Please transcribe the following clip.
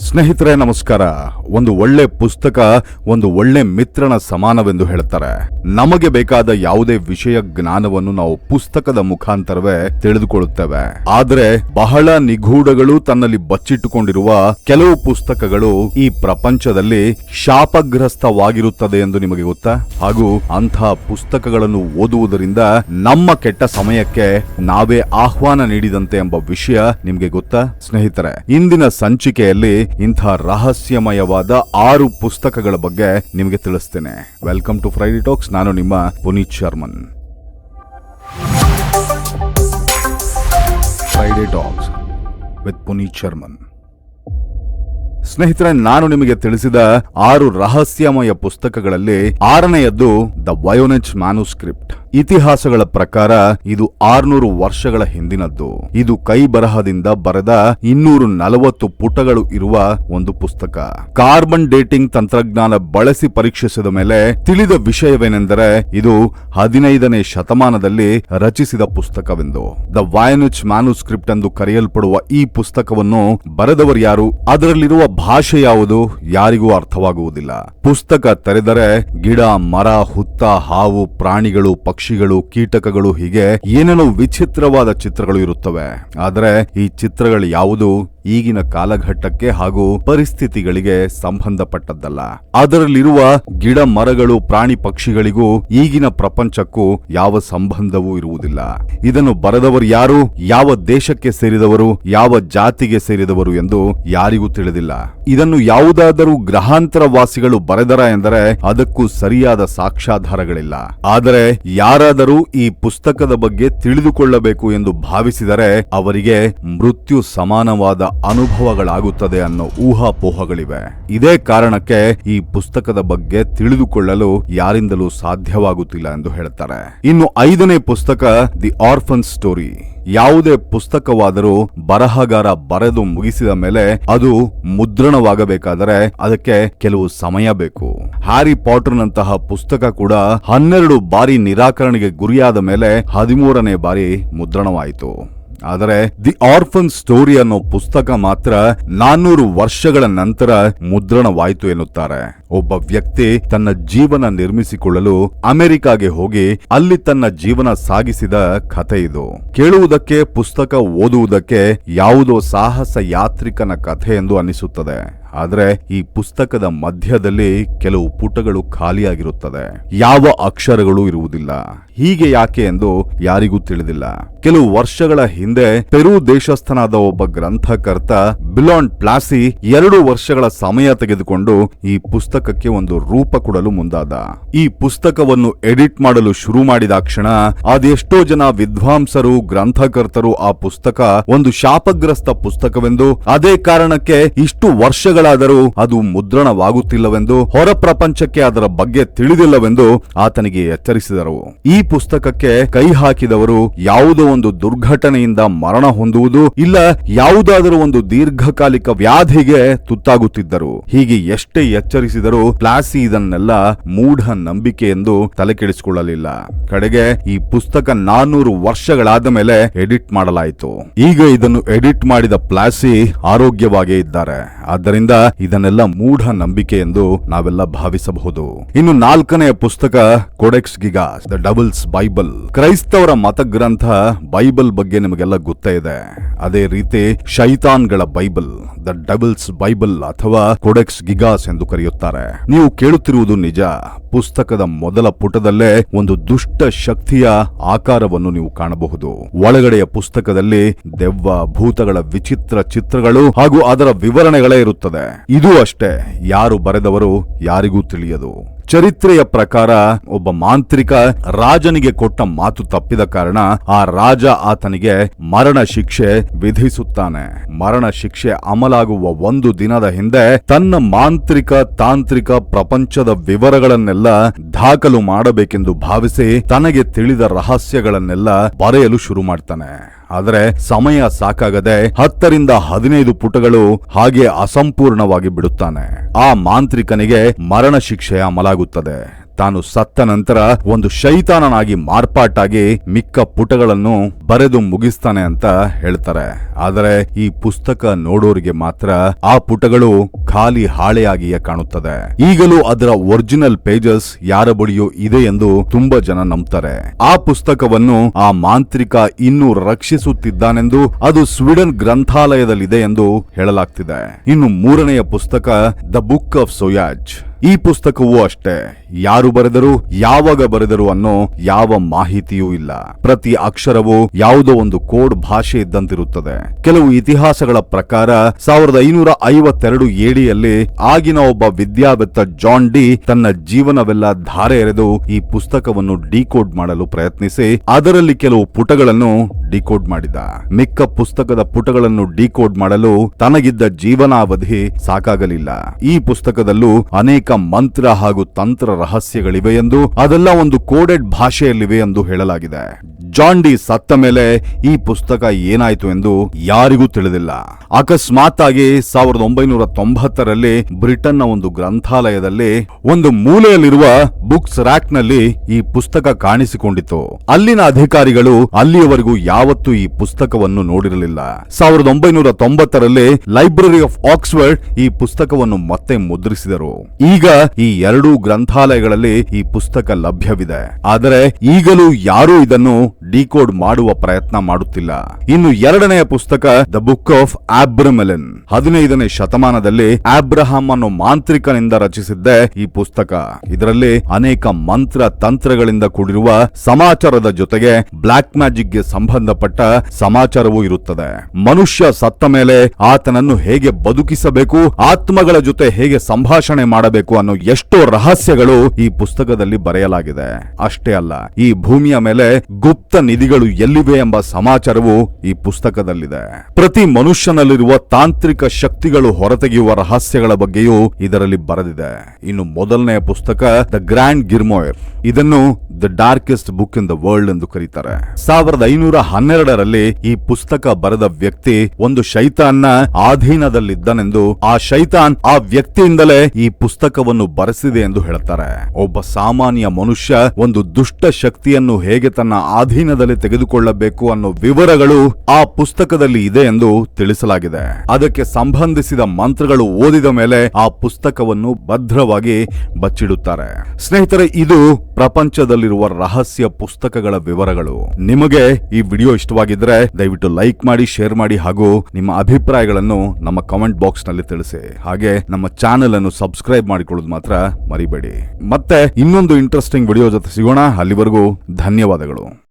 ಸ್ನೇಹಿತರೆ, ನಮಸ್ಕಾರ. ಒಂದು ಒಳ್ಳೆ ಪುಸ್ತಕ, ಒಂದು ಒಳ್ಳೆ ಮಿತ್ರನ ಸಮಾನವೆಂದು ಹೇಳ್ತಾರೆ. ನಮಗೆ ಬೇಕಾದ ಯಾವುದೇ ವಿಷಯ ಜ್ಞಾನವನ್ನು ನಾವು ಪುಸ್ತಕದ ಮುಖಾಂತರವೇ ತಿಳಿದುಕೊಳ್ಳುತ್ತೇವೆ. ಆದರೆ, ಬಹಳ ನಿಗೂಢಗಳು ತನ್ನಲ್ಲಿ ಬಚ್ಚಿಟ್ಟುಕೊಂಡಿರುವ ಕೆಲವು ಪುಸ್ತಕಗಳು ಈ ಪ್ರಪಂಚದಲ್ಲಿ ಶಾಪಗ್ರಸ್ತವಾಗಿರುತ್ತದೆ ಎಂದು ನಿಮಗೆ ಗೊತ್ತಾ? ಹಾಗೂ ಅಂತಹ ಪುಸ್ತಕಗಳನ್ನು ಓದುವುದರಿಂದ ನಮ್ಮ ಕೆಟ್ಟ ಸಮಯಕ್ಕೆ ನಾವೇ ಆಹ್ವಾನ ನೀಡಿದಂತೆ ಎಂಬ ವಿಷಯ ನಿಮಗೆ ಗೊತ್ತಾ? ಸ್ನೇಹಿತರೆ, ಇಂದಿನ ಸಂಚಿಕೆಯಲ್ಲಿ ಇಂಥ ರಹಸ್ಯಮಯವಾದ ಆರು ಪುಸ್ತಕಗಳ ಬಗ್ಗೆ ನಿಮಗೆ ತಿಳಿಸ್ತೇನೆ. ವೆಲ್ಕಮ್ ಟು ಫ್ರೈಡಿ ಟಾಕ್ಸ್ ನಾನು ನಿಮ್ಮ Puneeth Sharman. Friday talks with Puneeth Sharman. ಸ್ನೇಹಿತರೆ, ನಾನು ನಿಮಗೆ ತಿಳಿಸಿದ ಆರು ರಹಸ್ಯಮಯ ಪುಸ್ತಕಗಳಲ್ಲಿ ಆರನೆಯದ್ದು ದ ವಯೋನೆಚ್ ಮ್ಯಾನುಸ್ಕ್ರಿಪ್ಟ್ ಇತಿಹಾಸಗಳ ಪ್ರಕಾರ ಇದು ಆರ್ನೂರು ವರ್ಷಗಳ ಹಿಂದಿನದ್ದು. ಇದು ಕೈ ಬರಹದಿಂದ ಬರೆದ ಇನ್ನೂರು ನಲವತ್ತು ಪುಟಗಳು ಇರುವ ಒಂದು ಪುಸ್ತಕ. ಕಾರ್ಬನ್ ಡೇಟಿಂಗ್ ತಂತ್ರಜ್ಞಾನ ಬಳಸಿ ಪರೀಕ್ಷಿಸಿದ ಮೇಲೆ ತಿಳಿದ ವಿಷಯವೇನೆಂದರೆ ಇದು ಹದಿನೈದನೇ ಶತಮಾನದಲ್ಲಿ ರಚಿಸಿದ ಪುಸ್ತಕವೆಂದು. ದ ವಾಯನುಚ್ ಮ್ಯಾನುಸ್ಕ್ರಿಪ್ಟ್ ಎಂದು ಕರೆಯಲ್ಪಡುವ ಈ ಪುಸ್ತಕವನ್ನು ಬರೆದವರು ಯಾರು? ಅದರಲ್ಲಿರುವ ಭಾಷೆ ಯಾವುದು? ಯಾರಿಗೂ ಅರ್ಥವಾಗುವುದಿಲ್ಲ. ಪುಸ್ತಕ ತೆರೆದರೆ ಗಿಡ, ಮರ, ಹುತ್ತ, ಹಾವು, ಪ್ರಾಣಿಗಳು ಪಕ್ಷಿಗಳು ಕೀಟಕಗಳು ಹೀಗೆ ಏನೇನೋ ವಿಚಿತ್ರವಾದ ಚಿತ್ರಗಳು ಇರುತ್ತವೆ. ಆದರೆ ಈ ಚಿತ್ರಗಳು ಯಾವುದು ಈಗಿನ ಕಾಲಘಟ್ಟಕ್ಕೆ ಹಾಗೂ ಪರಿಸ್ಥಿತಿಗಳಿಗೆ ಸಂಬಂಧಪಟ್ಟದ್ದಲ್ಲ. ಅದರಲ್ಲಿರುವ ಗಿಡ ಮರಗಳು ಪ್ರಾಣಿ ಪಕ್ಷಿಗಳಿಗೂ ಈಗಿನ ಪ್ರಪಂಚಕ್ಕೂ ಯಾವ ಸಂಬಂಧವೂ ಇರುವುದಿಲ್ಲ. ಇದನ್ನು ಬರೆದವರು ಯಾರು? ಯಾವ ದೇಶಕ್ಕೆ ಸೇರಿದವರು? ಯಾವ ಜಾತಿಗೆ ಸೇರಿದವರು ಎಂದು ಯಾರಿಗೂ ತಿಳಿದಿಲ್ಲ. ಇದನ್ನು ಯಾವುದಾದರೂ ಗ್ರಹಾಂತರ ವಾಸಿಗಳು ಬರೆದರ ಎಂದರೆ ಅದಕ್ಕೂ ಸರಿಯಾದ ಸಾಕ್ಷ್ಯಾಧಾರಗಳಿಲ್ಲ. ಆದರೆ ಯಾರಾದರೂ ಈ ಪುಸ್ತಕದ ಬಗ್ಗೆ ತಿಳಿದುಕೊಳ್ಳಬೇಕು ಎಂದು ಭಾವಿಸಿದರೆ ಅವರಿಗೆ ಮೃತ್ಯು ಸಮಾನವಾದ ಅನುಭವಗಳಾಗುತ್ತದೆ ಅನ್ನೋ ಊಹಾಪೋಹಗಳಿವೆ. ಇದೇ ಕಾರಣಕ್ಕೆ ಈ ಪುಸ್ತಕದ ಬಗ್ಗೆ ತಿಳಿದುಕೊಳ್ಳಲು ಯಾರಿಂದಲೂ ಸಾಧ್ಯವಾಗುತ್ತಿಲ್ಲ ಎಂದು ಹೇಳ್ತಾರೆ. ಇನ್ನು ಐದನೇ ಪುಸ್ತಕ ದಿ ಆರ್ಫನ್ ಸ್ಟೋರಿ ಯಾವುದೇ ಪುಸ್ತಕವಾದರೂ ಬರಹಗಾರ ಬರೆದು ಮುಗಿಸಿದ ಮೇಲೆ ಅದು ಮುದ್ರಣವಾಗಬೇಕಾದರೆ ಅದಕ್ಕೆ ಕೆಲವು ಸಮಯ ಬೇಕು. ಹ್ಯಾರಿ ಪಾಟರ್ನಂತಹ ಪುಸ್ತಕ ಕೂಡ ಹನ್ನೆರಡು ಬಾರಿ ನಿರಾಕರಣೆಗೆ ಗುರಿಯಾದ ಮೇಲೆ ಹದಿಮೂರನೇ ಬಾರಿ ಮುದ್ರಣವಾಯಿತು. ಆದರೆ ದಿ ಆರ್ಫನ್ ಸ್ಟೋರಿ ಅನ್ನೋ ಪುಸ್ತಕ ಮಾತ್ರ ನಾನ್ನೂರು ವರ್ಷಗಳ ನಂತರ ಮುದ್ರಣವಾಯಿತು ಎನ್ನುತ್ತಾರೆ. ಒಬ್ಬ ವ್ಯಕ್ತಿ ತನ್ನ ಜೀವನ ನಿರ್ಮಿಸಿಕೊಳ್ಳಲು ಅಮೆರಿಕಾಗೆ ಹೋಗಿ ಅಲ್ಲಿ ತನ್ನ ಜೀವನ ಸಾಗಿಸಿದ ಕಥೆ ಇದು. ಕೇಳುವುದಕ್ಕೆ, ಪುಸ್ತಕ ಓದುವುದಕ್ಕೆ ಯಾವುದೋ ಸಾಹಸ ಯಾತ್ರಿಕನ ಕಥೆ ಎಂದು ಅನಿಸುತ್ತದೆ ಆದರೆ ಈ ಪುಸ್ತಕದ ಮಧ್ಯದಲ್ಲಿ ಕೆಲವು ಪುಟಗಳು ಖಾಲಿಯಾಗಿರುತ್ತದೆ. ಯಾವ ಅಕ್ಷರಗಳು ಇರುವುದಿಲ್ಲ. ಹೀಗೆ ಯಾಕೆ ಎಂದು ಯಾರಿಗೂ ತಿಳಿದಿಲ್ಲ. ಕೆಲವು ವರ್ಷಗಳ ಹಿಂದೆ ಪೆರು ದೇಶಸ್ಥನಾದ ಒಬ್ಬ ಗ್ರಂಥಕರ್ತ ಬಿಲಾಂಡ್ ಪ್ಲಾಸಿ ಎರಡು ವರ್ಷಗಳ ಸಮಯ ತೆಗೆದುಕೊಂಡು ಈ ಪುಸ್ತಕಕ್ಕೆ ಒಂದು ರೂಪ ಕೊಡಲು ಮುಂದಾದ. ಈ ಪುಸ್ತಕವನ್ನು ಎಡಿಟ್ ಮಾಡಲು ಶುರು ಮಾಡಿದ ಕ್ಷಣ ಅದೆಷ್ಟೋ ಜನ ವಿದ್ವಾಂಸರು, ಗ್ರಂಥಕರ್ತರು ಆ ಪುಸ್ತಕ ಒಂದು ಶಾಪಗ್ರಸ್ತ ಪುಸ್ತಕವೆಂದು, ಅದೇ ಕಾರಣಕ್ಕೆ ಇಷ್ಟು ವರ್ಷಗಳಾದರೂ ಅದು ಮುದ್ರಣವಾಗುತ್ತಿಲ್ಲವೆಂದು, ಹೊರ ಪ್ರಪಂಚಕ್ಕೆ ಅದರ ಬಗ್ಗೆ ತಿಳಿದಿಲ್ಲವೆಂದು ಆತನಿಗೆ ಎಚ್ಚರಿಸಿದರು. ಈ ಪುಸ್ತಕಕ್ಕೆ ಕೈ ಹಾಕಿದವರು ಯಾವುದೋ ಒಂದು ದುರ್ಘಟನೆಯಿಂದ ಮರಣ ಹೊಂದುವುದು, ಇಲ್ಲ ಯಾವುದಾದರೂ ಒಂದು ದೀರ್ಘಕಾಲಿಕ ವ್ಯಾಧಿಗೆ ತುತ್ತಾಗುತ್ತಿದ್ದರು. ಹೀಗೆ ಎಷ್ಟೇ ಎಚ್ಚರಿಸಿದರೂ ಪ್ಲಾಸಿ ಇದನ್ನೆಲ್ಲ ಮೂಢ ನಂಬಿಕೆ ಎಂದು ತಲೆ ಕೆಡಿಸಿಕೊಳ್ಳಲಿಲ್ಲ ಕಡೆಗೆ ಈ ಪುಸ್ತಕ ನಾನೂರು ವರ್ಷಗಳಾದ ಮೇಲೆ ಎಡಿಟ್ ಮಾಡಲಾಯಿತು. ಈಗ ಇದನ್ನು ಎಡಿಟ್ ಮಾಡಿದ ಪ್ಲಾಸಿ ಆರೋಗ್ಯವಾಗೇ ಇದ್ದಾರೆ. ಆದ್ದರಿಂದ ಇದನ್ನೆಲ್ಲ ಮೂಢ ನಂಬಿಕೆ ಎಂದು ನಾವೆಲ್ಲ ಭಾವಿಸಬಹುದು. ಇನ್ನು ನಾಲ್ಕನೆಯ ಪುಸ್ತಕ Codex Gigas the devil's Bible ಕ್ರೈಸ್ತವರ ಮತಗ್ರಂಥ ಬೈಬಲ್ ಬಗ್ಗೆ ನಿಮಗೆಲ್ಲ ಗೊತ್ತೇ ಇದೆ. ಅದೇ ರೀತಿ ಶೈತಾನ್ಗಳ ಬೈಬಲ್ ದ ಡಬಲ್ಸ್ ಬೈಬಲ್ ಅಥವಾ ಕೊಡೆಕ್ಸ್ ಗಿಗಾಸ್ ಎಂದು ಕರೆಯುತ್ತಾರೆ. ನೀವು ಕೇಳುತ್ತಿರುವುದು ನಿಜ, ಪುಸ್ತಕದ ಮೊದಲ ಪುಟದಲ್ಲೇ ಒಂದು ದುಷ್ಟ ಶಕ್ತಿಯ ಆಕಾರವನ್ನು ನೀವು ಕಾಣಬಹುದು. ಒಳಗಡೆಯ ಪುಸ್ತಕದಲ್ಲಿ ದೆವ್ವ, ಭೂತಗಳ ವಿಚಿತ್ರ ಚಿತ್ರಗಳು ಹಾಗೂ ಅದರ ವಿವರಣೆಗಳೇ ಇರುತ್ತದೆ. ಇದು ಅಷ್ಟೇ, ಯಾರು ಬರೆದವರು ಯಾರಿಗೂ ತಿಳಿಯದು. ಚರಿತ್ರೆಯ ಪ್ರಕಾರ ಒಬ್ಬ ಮಾಂತ್ರಿಕ ರಾಜನಿಗೆ ಕೊಟ್ಟ ಮಾತು ತಪ್ಪಿದ ಕಾರಣ ಆ ರಾಜ ಆತನಿಗೆ ಮರಣ ಶಿಕ್ಷೆ ವಿಧಿಸುತ್ತಾನೆ. ಮರಣ ಶಿಕ್ಷೆ ಅಮಲಾಗುವ ಒಂದು ದಿನದ ಹಿಂದೆ ತನ್ನ ಮಾಂತ್ರಿಕ ತಾಂತ್ರಿಕ ಪ್ರಪಂಚದ ವಿವರಗಳನ್ನೆಲ್ಲ ದಾಖಲು ಮಾಡಬೇಕೆಂದು ಭಾವಿಸಿ ತನಗೆ ತಿಳಿದ ರಹಸ್ಯಗಳನ್ನೆಲ್ಲ ಬರೆಯಲು ಶುರು ಮಾಡ್ತಾನೆ. ಆದರೆ ಸಮಯ ಸಾಕಾಗದೆ ಹತ್ತರಿಂದ ಹದಿನೈದು ಪುಟಗಳು ಹಾಗೆ ಅಸಂಪೂರ್ಣವಾಗಿ ಬಿಡುತ್ತಾನೆ. ಆ ಮಾಂತ್ರಿಕನಿಗೆ ಮರಣ ಶಿಕ್ಷೆ ಅಮಲಾಗುತ್ತದೆ. ತಾನು ಸತ್ತ ನಂತರ ಒಂದು ಶೈತಾನನಾಗಿ ಮಾರ್ಪಾಟಾಗಿ ಮಿಕ್ಕ ಪುಟಗಳನ್ನು ಬರೆದು ಮುಗಿಸ್ತಾನೆ ಅಂತ ಹೇಳ್ತಾರೆ. ಆದರೆ ಈ ಪುಸ್ತಕ ನೋಡೋರಿಗೆ ಮಾತ್ರ ಆ ಪುಟಗಳು ಖಾಲಿ ಹಾಳೆಯಾಗಿಯೇ ಕಾಣುತ್ತದೆ. ಈಗಲೂ ಅದರ ಒರಿಜಿನಲ್ ಪೇಜಸ್ ಯಾರ ಬಳಿಯೂ ಇದೆ ಎಂದು ತುಂಬಾ ಜನ ನಂಬ್ತಾರೆ. ಆ ಪುಸ್ತಕವನ್ನು ಆ ಮಾಂತ್ರಿಕ ಇನ್ನೂ ರಕ್ಷಿಸುತ್ತಿದ್ದಾನೆಂದು ಅದು ಸ್ವೀಡನ್ ಗ್ರಂಥಾಲಯದಲ್ಲಿದೆ ಎಂದು ಹೇಳಲಾಗ್ತಿದೆ. ಇನ್ನು ಮೂರನೆಯ ಪುಸ್ತಕ ದ ಬುಕ್ ಆಫ್ ಸೋಯಾಜ್. ಈ ಪುಸ್ತಕವೂ ಅಷ್ಟೇ. ಯಾರು ಬರೆದರು, ಯಾವಾಗ ಬರೆದರು ಅನ್ನೋ ಯಾವ ಮಾಹಿತಿಯೂ ಇಲ್ಲ. ಪ್ರತಿ ಅಕ್ಷರವೂ ಯಾವುದೋ ಒಂದು ಕೋಡ್ ಭಾಷೆ ಇದ್ದಂತಿರುತ್ತದೆ. ಕೆಲವು ಇತಿಹಾಸಗಳ ಪ್ರಕಾರ, ಸಾವಿರದ ಐನೂರ ಐವತ್ತೆರಡು ಏಡಿಯಲ್ಲಿ ಆಗಿನ ಒಬ್ಬ ವಿದ್ಯಾವೆತ್ತ ಜಾನ್ ಡಿ ತನ್ನ ಜೀವನವೆಲ್ಲ ಧಾರೆ ಎರೆದು ಈ ಪುಸ್ತಕವನ್ನು ಡಿಕೋಡ್ ಮಾಡಲು ಪ್ರಯತ್ನಿಸಿ, ಅದರಲ್ಲಿ ಕೆಲವು ಪುಟಗಳನ್ನು ಡಿಕೋಡ್ ಮಾಡಿದ. ಮಿಕ್ಕ ಪುಸ್ತಕದ ಪುಟಗಳನ್ನು ಡಿಕೋಡ್ ಮಾಡಲು ತನಗಿದ್ದ ಜೀವನಾವಧಿ ಸಾಕಾಗಲಿಲ್ಲ. ಈ ಪುಸ್ತಕದಲ್ಲೂ ಅನೇಕ ಮಂತ್ರ ಹಾಗೂ ತಂತ್ರ ರಹಸ್ಯಗಳಿವೆ ಎಂದು ಅದೆಲ್ಲ ಒಂದು ಕೋಡೆಡ್ ಭಾಷೆಯಲ್ಲಿವೆ ಎಂದು ಹೇಳಲಾಗಿದೆ. ಜಾನ್ ಡಿ ಸತ್ತ ಮೇಲೆ ಈ ಪುಸ್ತಕ ಏನಾಯ್ತು ಎಂದು ಯಾರಿಗೂ ತಿಳಿದಿಲ್ಲ. ಅಕಸ್ಮಾತ್ ಆಗಿ ಸಾವಿರದ ಒಂಬೈನೂರ ತೊಂಬತ್ತರಲ್ಲಿ ಬ್ರಿಟನ್ನ ಒಂದು ಗ್ರಂಥಾಲಯದಲ್ಲಿ ಒಂದು ಮೂಲೆಯಲ್ಲಿರುವ ಬುಕ್ಸ್ ರ್ಯಾಕ್ನಲ್ಲಿ ಈ ಪುಸ್ತಕ ಕಾಣಿಸಿಕೊಂಡಿತು ಅಲ್ಲಿನ ಅಧಿಕಾರಿಗಳು ಅಲ್ಲಿಯವರೆಗೂ ಯಾವತ್ತೂ ಈ ಪುಸ್ತಕವನ್ನು ನೋಡಿರಲಿಲ್ಲ. ಸಾವಿರದ ಒಂಬೈನೂರ ತೊಂಬತ್ತರಲ್ಲಿ ಲೈಬ್ರರಿ ಆಫ್ ಆಕ್ಸ್ಫರ್ಡ್ ಈ ಪುಸ್ತಕವನ್ನು ಮತ್ತೆ ಮುದ್ರಿಸಿದರು. ಈಗ ಈ ಎರಡೂ ಗ್ರಂಥಾಲಯಗಳಲ್ಲಿ ಈ ಪುಸ್ತಕ ಲಭ್ಯವಿದೆ. ಆದರೆ ಈಗಲೂ ಯಾರೂ ಇದನ್ನು ಡಿಕೋಡ್ ಮಾಡುವ ಪ್ರಯತ್ನ ಮಾಡುತ್ತಿಲ್ಲ. ಇನ್ನು ಎರಡನೆಯ ಪುಸ್ತಕ ದ ಬುಕ್ ಆಫ್ ಆಬ್ರಮೆಲನ್ ಹದಿನೈದನೇ ಶತಮಾನದಲ್ಲಿ ಆಬ್ರಹಾಂ ಅನ್ನೋ ಮಾಂತ್ರಿಕನಿಂದ ರಚಿಸಿದ್ದೆ ಈ ಪುಸ್ತಕ. ಇದರಲ್ಲಿ ಅನೇಕ ಮಂತ್ರ ತಂತ್ರಗಳಿಂದ ಕೂಡಿರುವ ಸಮಾಚಾರದ ಜೊತೆಗೆ ಬ್ಲಾಕ್ ಮ್ಯಾಜಿಕ್ಗೆ ಸಂಬಂಧಪಟ್ಟ ಸಮಾಚಾರವೂ ಇರುತ್ತದೆ. ಮನುಷ್ಯ ಸತ್ತ ಮೇಲೆ ಆತನನ್ನು ಹೇಗೆ ಬದುಕಿಸಬೇಕು, ಆತ್ಮಗಳ ಜೊತೆ ಹೇಗೆ ಸಂಭಾಷಣೆ ಮಾಡಬೇಕು ಅನ್ನೋ ಎಷ್ಟೋ ರಹಸ್ಯಗಳು ಈ ಪುಸ್ತಕದಲ್ಲಿ ಬರೆಯಲಾಗಿದೆ. ಅಷ್ಟೇ ಅಲ್ಲ, ಈ ಭೂಮಿಯ ಮೇಲೆ ಗುಪ್ತ ನಿಧಿಗಳು ಎಲ್ಲಿವೆ ಎಂಬ ಸಮಾಚಾರವು ಈ ಪುಸ್ತಕದಲ್ಲಿದೆ. ಪ್ರತಿ ಮನುಷ್ಯನಲ್ಲಿರುವ ತಾಂತ್ರಿಕ ಶಕ್ತಿಗಳು ಹೊರತೆಗೆಯುವ ರಹಸ್ಯಗಳ ಬಗ್ಗೆಯೂ ಇದರಲ್ಲಿ ಬರೆದಿದೆ. ಇನ್ನು ಮೊದಲನೆಯ ಪುಸ್ತಕ, ದ ಗ್ರ್ಯಾಂಡ್ ಗಿರ್ಮೋಯರ್. ಇದನ್ನು the darkest book in the world ಎಂದು ಕರೀತಾರೆ. ಸಾವಿರದ ಐನೂರ ಹನ್ನೆರಡರಲ್ಲಿ ಈ ಪುಸ್ತಕ ಬರೆದ ವ್ಯಕ್ತಿ ಒಂದು ಶೈತಾನ್ನ ಅಧೀನದಲ್ಲಿದ್ದನೆಂದು ಆ ಶೈತಾನ್ ಆ ವ್ಯಕ್ತಿಯಿಂದಲೇ ಈ ಪುಸ್ತಕವನ್ನು ಬರೆಸಿದೆ ಎಂದು ಹೇಳುತ್ತಾರೆ ಒಬ್ಬ ಸಾಮಾನ್ಯ ಮನುಷ್ಯ ಒಂದು ದುಷ್ಟ ಶಕ್ತಿಯನ್ನು ಹೇಗೆ ತನ್ನ ಅಧೀನದಲ್ಲಿ ತೆಗೆದುಕೊಳ್ಳಬೇಕು ಅನ್ನೋ ವಿವರಗಳು ಆ ಪುಸ್ತಕದಲ್ಲಿ ಇದೆ ಎಂದು ತಿಳಿಸಲಾಗಿದೆ. ಅದಕ್ಕೆ ಸಂಬಂಧಿಸಿದ ಮಂತ್ರಗಳು ಓದಿದ ಮೇಲೆ ಆ ಪುಸ್ತಕವನ್ನು ಭದ್ರವಾಗಿ ಬಚ್ಚಿಡುತ್ತಾರೆ. ಸ್ನೇಹಿತರೆ, ಇದು ಪ್ರಪಂಚದಲ್ಲಿರುವ ರಹಸ್ಯ ಪುಸ್ತಕಗಳ ವಿವರಗಳು. ನಿಮಗೆ ಈ ವಿಡಿಯೋ ಇಷ್ಟವಾಗಿದ್ರೆ ದಯವಿಟ್ಟು ಲೈಕ್ ಮಾಡಿ, ಶೇರ್ ಮಾಡಿ ಹಾಗೂ ನಿಮ್ಮ ಅಭಿಪ್ರಾಯಗಳನ್ನು ನಮ್ಮ ಕಮೆಂಟ್ ಬಾಕ್ಸ್ನಲ್ಲಿ ತಿಳಿಸಿ. ಹಾಗೆ ನಮ್ಮ ಚಾನೆಲ್ ಅನ್ನು ಸಬ್ಸ್ಕ್ರೈಬ್ ಮಾಡಿಕೊಳ್ಳೋದು ಮಾತ್ರ ಮರಿಬೇಡಿ. ಮತ್ತೆ ಇನ್ನೊಂದು ಇಂಟ್ರೆಸ್ಟಿಂಗ್ ವಿಡಿಯೋ ಜೊತೆ ಸಿಗೋಣ. ಅಲ್ಲಿವರೆಗೂ ಧನ್ಯವಾದಗಳು.